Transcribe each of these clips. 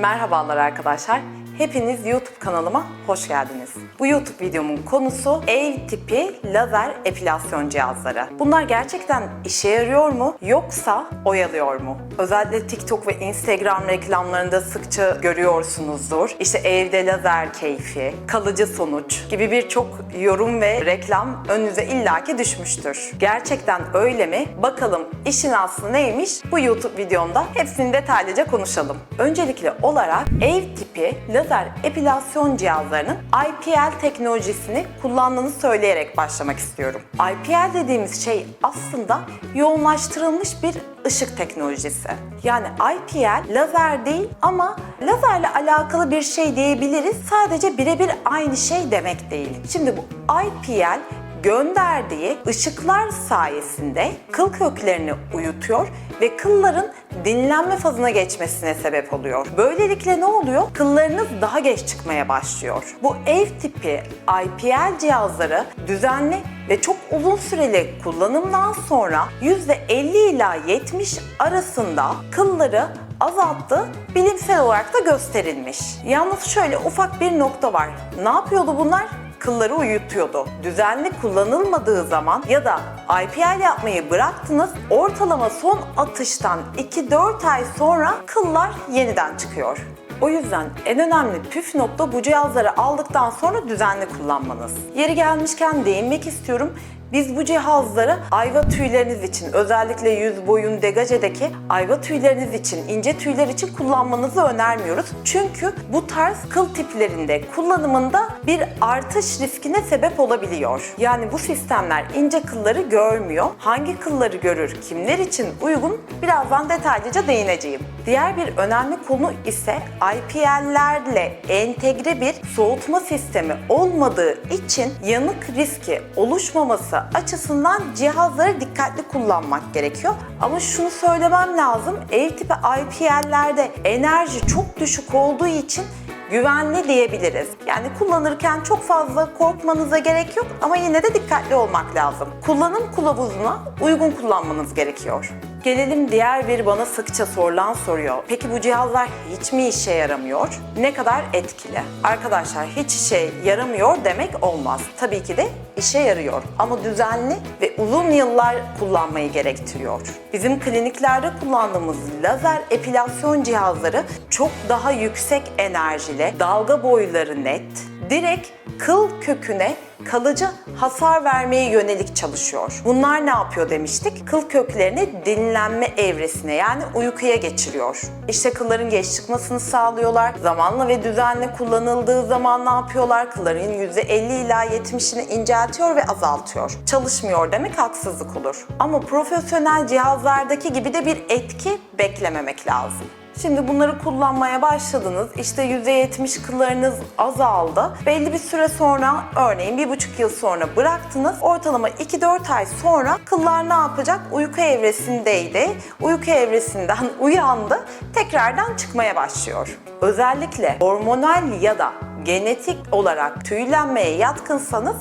Merhabalar arkadaşlar. Hepiniz YouTube kanalıma hoş geldiniz. Bu YouTube videomun konusu ev tipi lazer epilasyon cihazları. Bunlar gerçekten işe yarıyor mu yoksa oyalıyor mu? Özellikle TikTok ve Instagram reklamlarında sıkça görüyorsunuzdur. İşte evde lazer keyfi, kalıcı sonuç gibi birçok yorum ve reklam önünüze illaki düşmüştür. Gerçekten öyle mi? Bakalım işin aslı neymiş? Bu YouTube videomda hepsini detaylıca konuşalım. Öncelikli olarak ev tipi lazer epilasyon cihazlarının IPL teknolojisini kullandığını söyleyerek başlamak istiyorum. IPL dediğimiz şey aslında yoğunlaştırılmış bir ışık teknolojisi. Yani IPL lazer değil ama lazerle alakalı bir şey diyebiliriz. Sadece birebir aynı şey demek değil. Şimdi bu IPL gönderdiği ışıklar sayesinde kıl köklerini uyutuyor ve kılların dinlenme fazına geçmesine sebep oluyor. Böylelikle ne oluyor? Kıllarınız daha geç çıkmaya başlıyor. Bu ev tipi IPL cihazları düzenli ve çok uzun süreli kullanımdan sonra %50 ila 70 arasında kılları azalttığı bilimsel olarak da gösterilmiş. Yalnız şöyle ufak bir nokta var. Ne yapıyordu bunlar? Kılları uyutuyordu. Düzenli kullanılmadığı zaman ya da IPL yapmayı bıraktınız, ortalama son atıştan 2-4 ay sonra kıllar yeniden çıkıyor. O yüzden en önemli püf nokta bu cihazları aldıktan sonra düzenli kullanmanız. Yeri gelmişken değinmek istiyorum. Biz bu cihazları ayva tüyleriniz için, özellikle yüz boyun degajedeki ayva tüyleriniz için, ince tüyler için kullanmanızı önermiyoruz. Çünkü bu tarz kıl tiplerinde kullanımında bir artış riskine sebep olabiliyor. Yani bu sistemler ince kılları görmüyor. Hangi kılları görür, kimler için uygun birazdan detaylıca değineceğim. Diğer bir önemli konu ise IPL'lerle entegre bir soğutma sistemi olmadığı için yanık riski oluşmaması açısından cihazları dikkatli kullanmak gerekiyor. Ama şunu söylemem lazım. Ev tipi IPL'lerde enerji çok düşük olduğu için güvenli diyebiliriz. Yani kullanırken çok fazla korkmanıza gerek yok ama yine de dikkatli olmak lazım. Kullanım kılavuzuna uygun kullanmanız gerekiyor. Gelelim diğer bir bana sıkça sorulan soruyor. Peki bu cihazlar hiç mi işe yaramıyor? Ne kadar etkili? Arkadaşlar hiç işe yaramıyor demek olmaz. Tabii ki de işe yarıyor ama düzenli ve uzun yıllar kullanmayı gerektiriyor. Bizim kliniklerde kullandığımız lazer epilasyon cihazları çok daha yüksek enerjili, dalga boyları net, direkt kıl köküne kalıcı hasar vermeye yönelik çalışıyor. Bunlar ne yapıyor demiştik? Kıl köklerini dinlenme evresine yani uykuya geçiriyor. İşte kılların geç çıkmasını sağlıyorlar. Zamanla ve düzenli kullanıldığı zaman ne yapıyorlar? Kılların %50 ila 70'ini inceltiyor ve azaltıyor. Çalışmıyor demek haksızlık olur. Ama profesyonel cihazlardaki gibi de bir etki beklememek lazım. Şimdi bunları kullanmaya başladınız. İşte %70 kıllarınız azaldı. Belli bir süre sonra örneğin bir buçuk yıl sonra bıraktınız. Ortalama 2-4 ay sonra kıllar ne yapacak? Uyku evresindeydi. Uyku evresinden uyandı. Tekrardan çıkmaya başlıyor. Özellikle hormonal ya da genetik olarak tüylenmeye yatkınsanız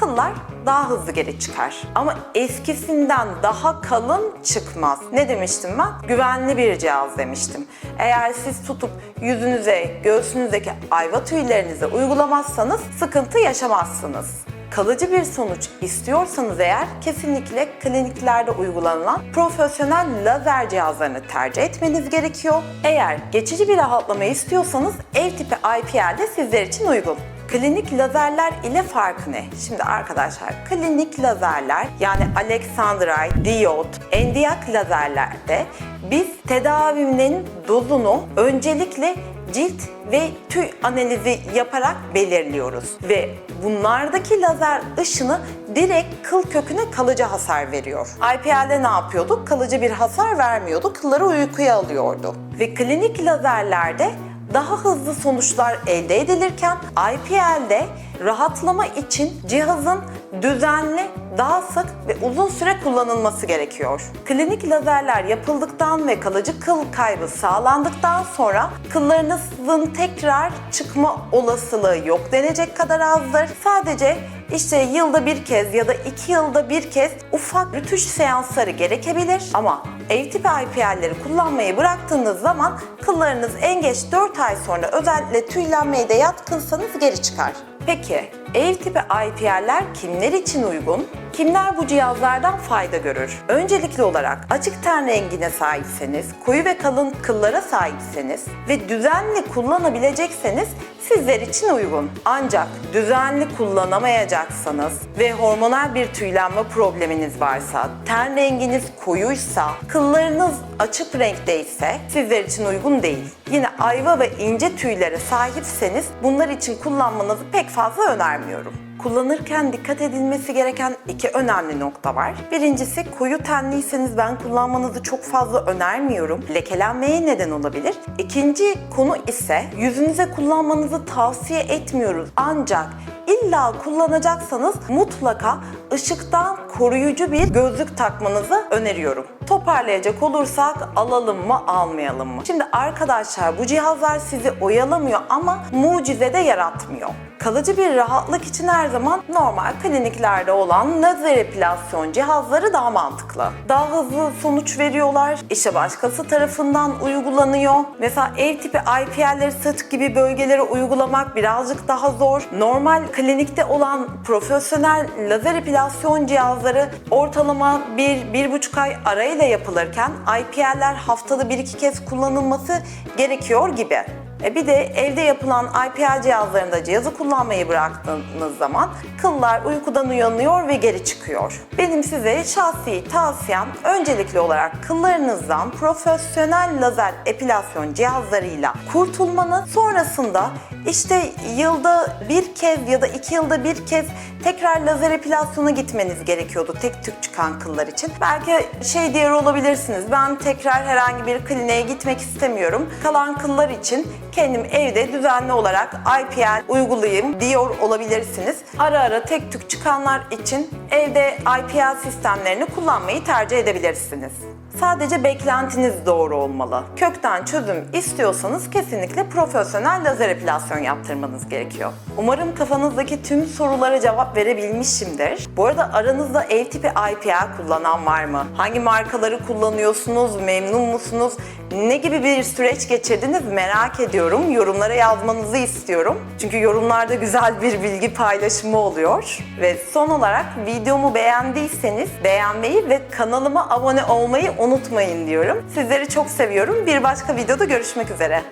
kıllar daha hızlı geri çıkar. Ama eskisinden daha kalın çıkmaz. Ne demiştim ben? Güvenli bir cihaz demiştim. Eğer siz tutup yüzünüze, göğsünüzdeki ayva tüylerinize uygulamazsanız sıkıntı yaşamazsınız. Kalıcı bir sonuç istiyorsanız eğer kesinlikle kliniklerde uygulanan profesyonel lazer cihazlarını tercih etmeniz gerekiyor. Eğer geçici bir rahatlama istiyorsanız ev tipi IPL de sizler için uygun. Klinik lazerler ile farkı ne? Şimdi arkadaşlar klinik lazerler yani Alexandrite, diyot, endiyak lazerlerde biz tedavinin dozunu öncelikle cilt ve tüy analizi yaparak belirliyoruz. Ve bunlardaki lazer ışını direkt kıl köküne kalıcı hasar veriyor. IPL'de ne yapıyorduk? Kalıcı bir hasar vermiyordu, kılları uykuya alıyordu. Ve klinik lazerlerde daha hızlı sonuçlar elde edilirken IPL'de rahatlama için cihazın düzenli, daha sık ve uzun süre kullanılması gerekiyor. Klinik lazerler yapıldıktan ve kalıcı kıl kaybı sağlandıktan sonra kıllarınızın tekrar çıkma olasılığı yok denecek kadar azdır. Sadece işte yılda bir kez ya da iki yılda bir kez ufak rütüş seansları gerekebilir ama Ev tipi IPL'leri kullanmayı bıraktığınız zaman kıllarınız en geç 4 ay sonra özellikle tüylenmeye de yatkınsanız geri çıkar. Peki ev tipi IPL'ler kimler için uygun? Kimler bu cihazlardan fayda görür? Öncelikli olarak açık ten rengine sahipseniz, koyu ve kalın kıllara sahipseniz ve düzenli kullanabilecekseniz sizler için uygun. Ancak düzenli kullanamayacaksanız ve hormonal bir tüylenme probleminiz varsa, ten renginiz koyuysa, kıllarınız açık renkteyse sizler için uygun değil. Yine ayva ve ince tüylere sahipseniz bunlar için kullanmanızı pek fazla önermiyorum. Kullanırken dikkat edilmesi gereken iki önemli nokta var. Birincisi koyu tenliyseniz ben kullanmanızı çok fazla önermiyorum. Lekelenmeye neden olabilir. İkinci konu ise yüzünüze kullanmanızı tavsiye etmiyoruz. Ancak illa kullanacaksanız mutlaka ışıktan koruyucu bir gözlük takmanızı öneriyorum. Toparlayacak olursak alalım mı almayalım mı? Şimdi arkadaşlar bu cihazlar sizi oyalamıyor ama mucize de yaratmıyor. Kalıcı bir rahatlık için her zaman normal kliniklerde olan lazer epilasyon cihazları daha mantıklı. Daha hızlı sonuç veriyorlar. İşte başkası tarafından uygulanıyor. Mesela ev tipi IPL'leri sırt gibi bölgelere uygulamak birazcık daha zor. Normal klinikte olan profesyonel lazer epilasyon cihazları ortalama 1-1,5 ay arayla yapılırken IPL'ler haftada 1-2 kez kullanılması gerekiyor gibi. E bir de evde yapılan IPL cihazlarında cihazı kullanmayı bıraktığınız zaman kıllar uykudan uyanıyor ve geri çıkıyor. Benim size şahsi tavsiyem öncelikli olarak kıllarınızdan profesyonel lazer epilasyon cihazlarıyla kurtulmanız sonrasında işte yılda bir kez ya da iki yılda bir kez tekrar lazer epilasyona gitmeniz gerekiyordu tek tük çıkan kıllar için. Belki şey diyor olabilirsiniz ben tekrar herhangi bir kliniğe gitmek istemiyorum. Kalan kıllar için kendim evde düzenli olarak IPL uygulayayım diyor olabilirsiniz. Ara ara tek tük çıkanlar için evde IPL sistemlerini kullanmayı tercih edebilirsiniz. Sadece beklentiniz doğru olmalı. Kökten çözüm istiyorsanız kesinlikle profesyonel lazer epilasyon yaptırmanız gerekiyor. Umarım kafanızdaki tüm sorulara cevap verebilmişimdir. Bu arada aranızda ev tipi IPL kullanan var mı? Hangi markaları kullanıyorsunuz? Memnun musunuz? Ne gibi bir süreç geçirdiniz merak ediyorum. Yorumlara yazmanızı istiyorum. Çünkü yorumlarda güzel bir bilgi paylaşımı oluyor. Ve son olarak videomu beğendiyseniz beğenmeyi ve kanalıma abone olmayı unutmayın diyorum. Sizleri çok seviyorum. Bir başka videoda görüşmek üzere.